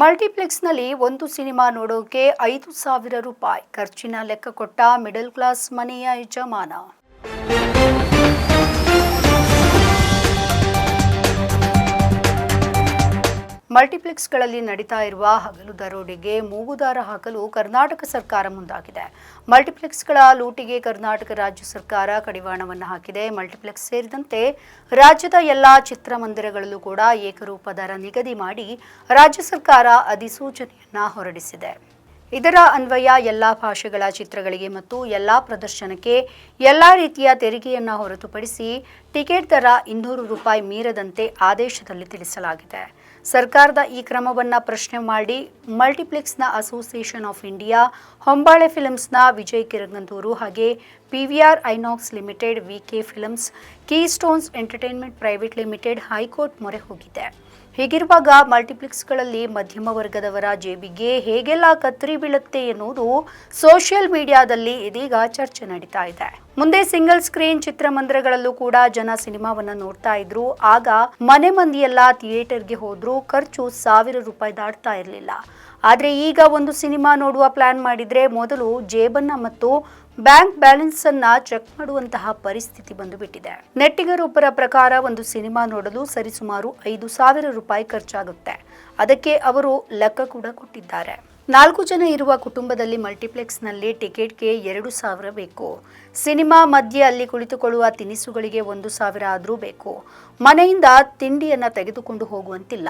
ಮಲ್ಟಿಪ್ಲೆಕ್ಸ್ನಲ್ಲಿ ಒಂದು ಸಿನಿಮಾ ನೋಡೋಕೆ ಐದು ಸಾವಿರ ರೂಪಾಯಿ. ಖರ್ಚಿನ ಲೆಕ್ಕ ಕೊಟ್ಟ ಮಿಡಲ್ ಕ್ಲಾಸ್ ಮನೆಯ ಯಜಮಾನ. ಮಲ್ಟಿಪ್ಲೆಕ್ಸ್ಗಳಲ್ಲಿ ನಡೀತಾ ಇರುವ ಹಗಲು ದರೋಡೆಗೆ ಮೂಗುದಾರ ಹಾಕಲು ಕರ್ನಾಟಕ ಸರ್ಕಾರ ಮುಂದಾಗಿದೆ. ಮಲ್ಟಿಪ್ಲೆಕ್ಸ್ಗಳ ಲೂಟಿಗೆ ಕರ್ನಾಟಕ ರಾಜ್ಯ ಸರ್ಕಾರ ಕಡಿವಾಣವನ್ನು ಹಾಕಿದೆ. ಮಲ್ಟಿಪ್ಲೆಕ್ಸ್ ಸೇರಿದಂತೆ ರಾಜ್ಯದ ಎಲ್ಲ ಚಿತ್ರಮಂದಿರಗಳಲ್ಲೂ ಕೂಡ ಏಕರೂಪ ದರ ನಿಗದಿ ಮಾಡಿ ರಾಜ್ಯ ಸರ್ಕಾರ ಅಧಿಸೂಚನೆಯನ್ನು ಹೊರಡಿಸಿದೆ. ಇದರ ಅನ್ವಯ ಎಲ್ಲ ಭಾಷೆಗಳ ಚಿತ್ರಗಳಿಗೆ ಮತ್ತು ಎಲ್ಲ ಪ್ರದರ್ಶನಕ್ಕೆ ಎಲ್ಲ ರೀತಿಯ ತೆರಿಗೆಯನ್ನು ಹೊರತುಪಡಿಸಿ ಟಿಕೆಟ್ ದರ ಇನ್ನೂರು ರೂಪಾಯಿ ಮೀರದಂತೆ ಆದೇಶದಲ್ಲಿ ತಿಳಿಸಲಾಗಿದೆ. ಸರ್ಕಾರದ ಈ ಕ್ರಮವನ್ನು ಪ್ರಶ್ನೆ ಮಾಡಿ ಮಲ್ಟಿಪ್ಲೆಕ್ಸ್ನ ಅಸೋಸಿಯೇಷನ್ ಆಫ್ ಇಂಡಿಯಾ, ಹೊಂಬಾಳೆ ಫಿಲಮ್ಸ್ನ ವಿಜಯ್ ಕಿರಂಗಂದೂರು ಹಾಗೆ PVR INOX limited VK films key stones entertainment private limited, high court ಮೊರೆ ಹೋಗಿದೆ. ಹೀಗಿರುವಾಗ ಮಲ್ಟಿಪ್ಲೆಕ್ಸ್ಗಳಲ್ಲಿ ಮಧ್ಯಮ ವರ್ಗದವರ ಜೇಬಿಗೆ ಹೇಗೆಲ್ಲ ಕತ್ತರಿ ಬೀಳುತ್ತೆ ಎನ್ನುವುದು ಸೋಷಿಯಲ್ ಮೀಡಿಯಾದಲ್ಲಿ ಇದೀಗ ಚರ್ಚೆ ನಡೀತಾ ಇದೆ. ಮುಂದೆ ಸಿಂಗಲ್ ಸ್ಕ್ರೀನ್ ಚಿತ್ರಮಂದಿರಗಳಲ್ಲೂ ಕೂಡ ಜನ ಸಿನಿಮಾವನ್ನ ನೋಡ್ತಾ ಇದ್ರು. ಆಗ ಮನೆ ಮಂದಿಯೆಲ್ಲ ಥಿಯೇಟರ್ಗೆ ಹೋದ್ರು ಖರ್ಚು ಸಾವಿರ ರೂಪಾಯಿ ದಾಟ್ತಾ ಇರಲಿಲ್ಲ. ಆದ್ರೆ ಈಗ ಒಂದು ಸಿನಿಮಾ ನೋಡುವ ಪ್ಲಾನ್ ಮಾಡಿದರೆ ಮೊದಲು ಜೇಬನ್ನ ಮತ್ತು ಬ್ಯಾಂಕ್ ಬ್ಯಾಲೆನ್ಸ್ ಅನ್ನ ಚೆಕ್ ಮಾಡುವಂತಹ ಪರಿಸ್ಥಿತಿ ಬಂದು ಬಿಟ್ಟಿದೆ ನೆಟ್ಟಿಗರೊಬ್ಬರ ಪ್ರಕಾರ ಒಂದು ಸಿನಿಮಾ ನೋಡಲು ಸರಿಸುಮಾರು ಐದು ಸಾವಿರ ರೂಪಾಯಿ ಖರ್ಚಾಗುತ್ತೆ. ಅದಕ್ಕೆ ಅವರು ಲೆಕ್ಕ ಕೂಡ ಕೊಟ್ಟಿದ್ದಾರೆ. ನಾಲ್ಕು ಜನ ಇರುವ ಕುಟುಂಬದಲ್ಲಿ ಮಲ್ಟಿಪ್ಲೆಕ್ಸ್ನಲ್ಲಿ ಟಿಕೆಟ್ಗೆ ಎರಡು ಸಾವಿರ ಬೇಕು. ಸಿನಿಮಾ ಮಧ್ಯೆ ಅಲ್ಲಿ ಕುಳಿತುಕೊಳ್ಳುವ ತಿನಿಸುಗಳಿಗೆ ಒಂದು ಸಾವಿರ ಆದರೂ ಬೇಕು. ಮನೆಯಿಂದ ತಿಂಡಿಯನ್ನು ತೆಗೆದುಕೊಂಡು ಹೋಗುವಂತಿಲ್ಲ.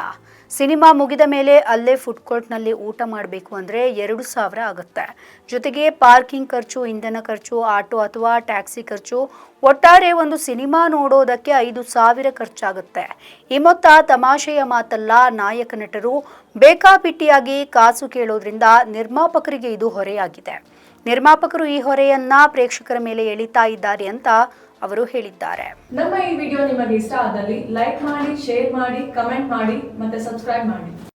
ಸಿನಿಮಾ ಮುಗಿದ ಮೇಲೆ ಅಲ್ಲೇ ಫುಡ್ ಕೋರ್ಟ್ನಲ್ಲಿ ಊಟ ಮಾಡಬೇಕು ಅಂದರೆ ಎರಡು ಸಾವಿರ ಆಗುತ್ತೆ. ಜೊತೆಗೆ ಪಾರ್ಕಿಂಗ್ ಖರ್ಚು, ಇಂಧನ ಖರ್ಚು, ಆಟೋ ಅಥವಾ ಟ್ಯಾಕ್ಸಿ ಖರ್ಚು, ಒಟ್ಟಾರೆ ಒಂದು ಸಿನಿಮಾ ನೋಡೋದಕ್ಕೆ ಐದು ಸಾವಿರ ಖರ್ಚಾಗುತ್ತೆ. ಈ ಮೊತ್ತ ತಮಾಷೆಯ ಮಾತಲ್ಲ, ನಾಯಕ ನಟರು. ಬೇಕಾಬಿಟ್ಟಿಯಾಗಿ ಕಾಸು ಕೇಳೋದ್ರಿಂದ ನಿರ್ಮಾಪಕರಿಗೆ ಇದು ಹೊರೆಯಾಗಿದೆ. ನಿರ್ಮಾಪಕರು ಈ ಹೊರೆಯನ್ನ ಪ್ರೇಕ್ಷಕರ ಮೇಲೆ ಎಳಿತಾ ಇದ್ದಾರೆ ಅಂತ ಅವರು ಹೇಳಿದ್ದಾರೆ. ನಮ್ಮ ಈ ವಿಡಿಯೋ ನಿಮಗೆ ಇಷ್ಟ ಆದಲ್ಲಿ ಲೈಕ್ ಮಾಡಿ, ಶೇರ್ ಮಾಡಿ, ಕಮೆಂಟ್ ಮಾಡಿ ಮತ್ತೆ ಸಬ್ಸ್ಕ್ರೈಬ್ ಮಾಡಿ.